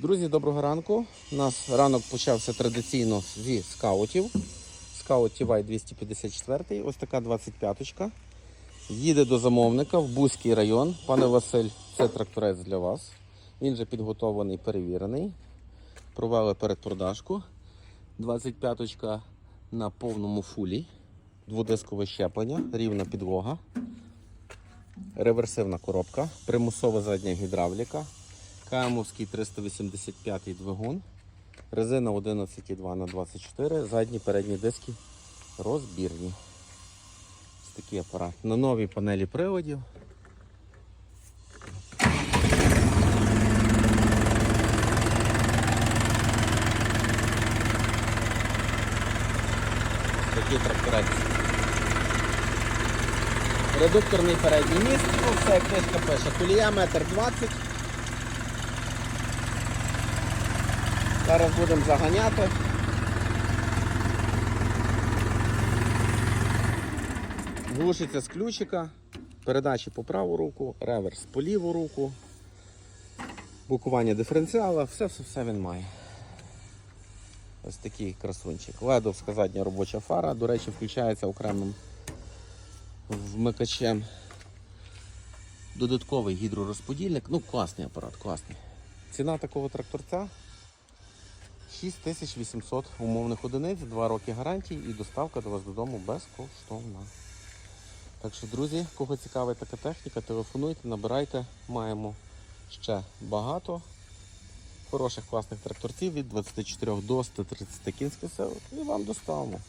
Друзі, доброго ранку. У нас ранок почався традиційно зі скаутів. Скаут TY 254, ось така 25-ка. Їде до замовника в Бузький район. Пане Василь, це тракторець для вас. Він вже підготовлений, перевірений. Провели передпродажку. 25-ка на повному фулі. Дводискове щеплення, рівна підлога. Реверсивна коробка, примусова задня гідравліка, Каямовський 385 двигун, резина 11,2 на 24 задні передні диски розбірні. Ось такий апарат. На новій панелі приводів. Такий тракторець. Редукторний передній міст, ну все як книжка пише. Колія метр двадцять. Зараз будемо заганяти. Глушиться з ключика, передачі по праву руку, реверс по ліву руку, букування диференціала, все-все-все він має. Ось такий красунчик. Ледовська задня робоча фара, до речі, включається окремим вмикачем. Додатковий гідророзподільник. Ну, класний апарат, класний. Ціна такого тракторця 6800 умовних одиниць, 2 роки гарантії і доставка до вас додому безкоштовна. Так що, друзі, кого цікавить така техніка, телефонуйте, набирайте. Маємо ще багато хороших класних тракторців від 24 до 130 кінських сил і вам доставимо.